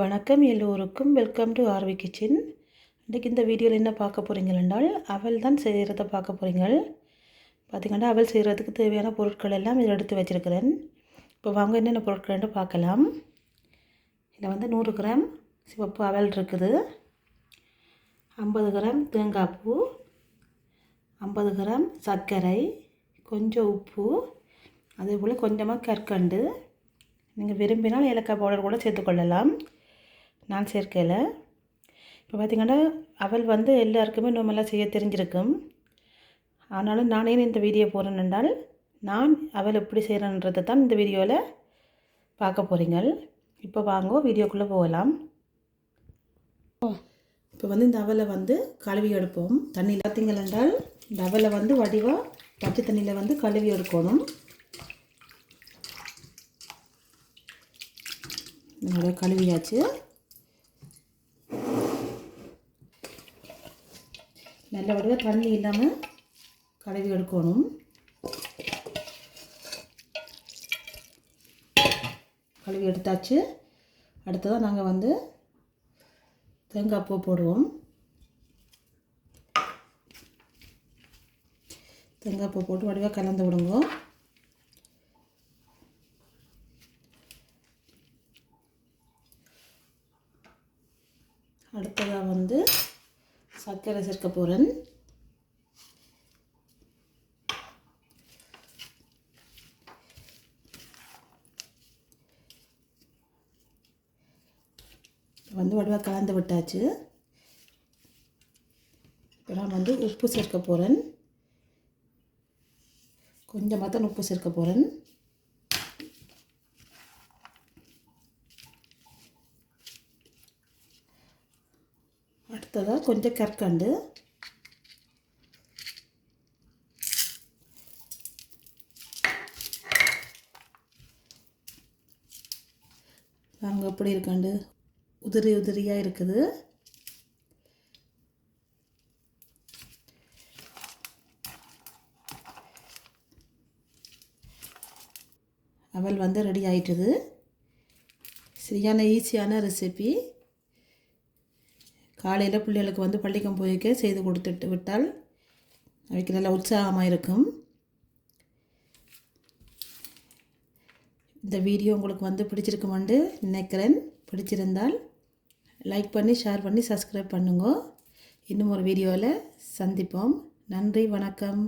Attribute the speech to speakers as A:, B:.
A: வணக்கம் எல்லோருக்கும். Welcome to RV kitchen இன்றைக்கி இந்த வீடியோவில் என்ன பார்க்க போகிறீங்கள் என்றால் அவள் தான் செய்கிறத பார்க்க போகிறீங்கள் பார்த்திங்கன்னா அவள் செய்கிறதுக்கு தேவையான பொருட்கள் எல்லாம் இதில் எடுத்து வச்சுருக்கிறேன். இப்போ வாங்க என்னென்ன பொருட்கள்னு பார்க்கலாம். இதில் வந்து நூறு கிராம் சிவப்பு அவல் இருக்குது. ஐம்பது கிராம் தேங்காய் பூ. ஐம்பது கிராம் சர்க்கரை. கொஞ்சம் உப்பு. அதே போல் கொஞ்சமாக கற்கண்டு. நீங்கள் விரும்பினால் ஏலக்காய் பவுடர் கூட சேர்த்துக்கொள்ளலாம் நான் சேர்க்கையில். இப்போ பார்த்திங்கன்னா அவள் வந்து எல்லாருக்குமே நோமெல்லாம் செய்ய தெரிஞ்சிருக்கும். ஆனாலும் நானே இந்த வீடியோ போகிறேன் என்றால் நான் அவள் எப்படி செய்கிறேன்றதை தான் இந்த வீடியோவில் பார்க்க போகிறீங்க இப்போ வாங்க வீடியோக்குள்ளே போகலாம். ஓ இப்போ வந்து இந்த அவலை வந்து கழுவி எடுப்போம். தண்ணியில் பார்த்தீங்கள் என்றால் இந்த அவலை வந்து வடிவாக பச்சை தண்ணியில் வந்து கழுவி எடுக்கணும். நல்லா கழுவியாச்சு. நல்ல வடிவாக தண்ணி இல்லாமல் கழுவி எடுக்கணும். கழுவி எடுத்தாச்சு. அடுத்ததாக நாங்கள் வந்து தேங்காய் பூ போடுவோம். தேங்காய் பூ போட்டு வடிவாக கலந்து விடுங்க. அடுத்ததாக வந்து சர்க்கரை சேர்க்க போகிறேன் வந்து வடிவாக கலந்து விட்டாச்சு. இப்போ நான் வந்து உப்பு சேர்க்க போகிறேன் கொஞ்சமாக தான் உப்பு சேர்க்க போகிறேன் அடுத்ததாக கொஞ்சம் கற்கண்டு. பாருங்க எப்படி இருக்காண்டு? உதிரி உதிரியாக இருக்குது. அவல் வந்து ரெடி ஆயிட்டுது. சரியான ஈஸியான ரெசிபி காலையில் பிள்ளைகளுக்கு வந்து பள்ளிக்கம் போய்க்க செய்து கொடுத்துட்டு விட்டால் அவைக்கு நல்லா உற்சாகமாக இருக்கும் இந்த வீடியோ உங்களுக்கு வந்து பிடிச்சிருக்குமெண்டு நினைக்கிறேன். பிடிச்சிருந்தால் லைக் பண்ணி ஷேர் பண்ணி சப்ஸ்கிரைப் பண்ணுங்க. இன்னும் ஒரு வீடியோவில் சந்திப்போம். நன்றி வணக்கம்.